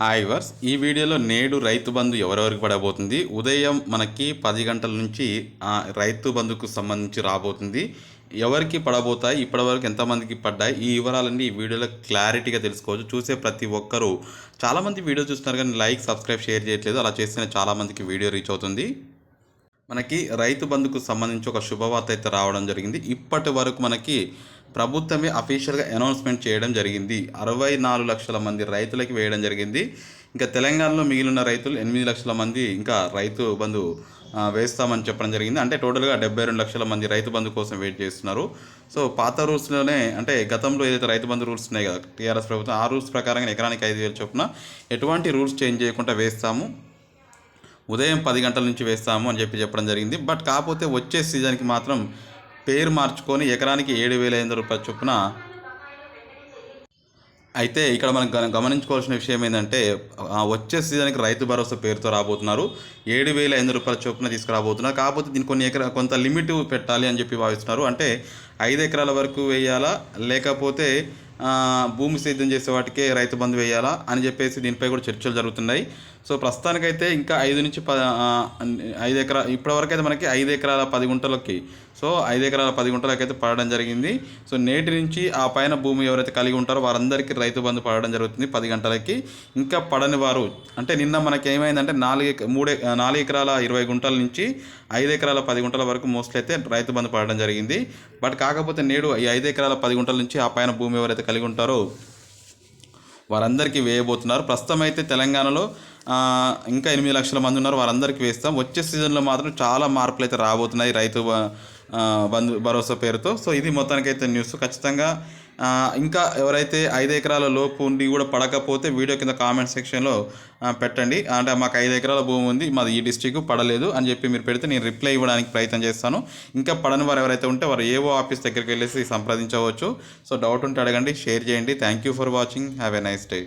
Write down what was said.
Hi verse ఈ వీడియోలో నేడు రైతు బంధు ఎవరెవరికి పడబోతుంది? ఉదయం మనకి పది గంటల నుంచి రైతు బంధుకు సంబంధించి రాబోతుంది. ఎవరికి పడబోతాయి? ఇప్పటివరకు ఎంతమందికి పడ్డాయి? ఈ వివరాలన్నీ ఈ వీడియోలో క్లారిటీగా తెలుసుకోవచ్చు. చూసే ప్రతి ఒక్కరూ చాలామంది వీడియో చూస్తున్నారు కానీ లైక్ సబ్స్క్రైబ్ షేర్ చేయట్లేదు. అలా చేస్తేనే చాలామందికి వీడియో రీచ్ అవుతుంది. మనకి రైతు బంధుకు సంబంధించి ఒక శుభవార్త అయితే రావడం జరిగింది. ఇప్పటి వరకు మనకి ప్రభుత్వమే అఫీషియల్గా అనౌన్స్మెంట్ చేయడం జరిగింది. అరవై నాలుగు లక్షల మంది రైతులకి వేయడం జరిగింది. ఇంకా తెలంగాణలో మిగిలిన రైతులు ఎనిమిది లక్షల మంది ఇంకా రైతు బంధు వేస్తామని చెప్పడం జరిగింది. అంటే టోటల్గా డెబ్బై రెండు లక్షల మంది రైతు బంధు కోసం వెయిట్ చేస్తున్నారు. సో పాత రూల్స్లోనే అంటే గతంలో ఏదైతే రైతు బంధు రూల్స్ ఉన్నాయి కదా టీఆర్ఎస్ ప్రభుత్వం ఆ రూల్స్ ప్రకారంగా ఎకరానికి ఐదు వేలు చొప్పున ఎటువంటి రూల్స్ చేంజ్ చేయకుండా వేస్తాము. ఉదయం పది గంటల నుంచి వేస్తాము అని చెప్పి చెప్పడం జరిగింది. బట్ కాకపోతే వచ్చే సీజన్కి మాత్రం పేరు మార్చుకొని ఎకరానికి ఏడు వేల ఐదు వందల రూపాయల చొప్పున. అయితే ఇక్కడ మనం గమనించుకోవాల్సిన విషయం ఏంటంటే ఆ వచ్చే సీజన్కి రైతు భరోసా పేరుతో రాబోతున్నారు. ఏడు వేల ఐదు రూపాయల చొప్పున తీసుకురాబోతున్నారు. కాకపోతే దీనికి కొన్ని ఎకరా కొంత లిమిట్ పెట్టాలి అని చెప్పి భావిస్తున్నారు. అంటే ఐదు ఎకరాల వరకు వేయాలా? లేకపోతే భూమి సేద్యం చేసే వాటికే రైతు బంధు వేయాలా అని చెప్పేసి దీనిపై కూడా చర్చలు జరుగుతున్నాయి. సో ప్రస్తుతానికైతే ఇంకా ఐదు నుంచి ప ఐదు ఎకరా ఇప్పటివరకు అయితే మనకి ఐదు ఎకరాల పది గుంటలకి సో ఐదు ఎకరాల పది గుంటలకి అయితే పడడం జరిగింది. సో నేటి నుంచి ఆ పైన భూమి ఎవరైతే కలిగి ఉంటారో వారందరికీ రైతు బంధు పడడం జరుగుతుంది పది గంటలకి. ఇంకా పడని వారు అంటే నిన్న మనకి ఏమైందంటే నాలుగు మూడు నాలుగు ఎకరాల ఇరవై గుంటల నుంచి ఐదు ఎకరాల పది గుంటల వరకు మోస్ట్లీ అయితే రైతు బంధు పడడం జరిగింది. బట్ కాకపోతే నేడు ఈ ఐదు ఎకరాల పది గుంటల నుంచి ఆ పైన భూమి ఎవరైతే కలిగి ఉంటారో వారందరికీ వేయబోతున్నారు. ప్రస్తుతం అయితే తెలంగాణలో ఇంకా ఎనిమిది లక్షల మంది ఉన్నారు. వారందరికీ వేస్తాం. వచ్చే సీజన్లో మాత్రం చాలా మార్పులు అయితే రాబోతున్నాయి. రైతు బంధు భరోసా పేరుతో. సో ఇది మొత్తానికైతే న్యూస్ ఖచ్చితంగా ఇంకా ఎవరైతే ఐదు ఎకరాల లోపు ఉండి కూడా పడకపోతే వీడియో కింద కామెంట్ సెక్షన్లో పెట్టండి. అంటే మాకు ఐదు ఎకరాల భూమి ఉంది మాది ఈ డిస్టిక్ పడలేదు అని చెప్పి మీరు పెడితే నేను రిప్లై ఇవ్వడానికి ప్రయత్నం చేస్తాను. ఇంకా పడని వారు ఎవరైతే ఉంటే వారు ఏవో ఆఫీస్ దగ్గరికి వెళ్ళేసి సంప్రదించవచ్చు. సో డౌట్ ఉంటే అడగండి షేర్ చేయండి. Thank you for watching have a nice day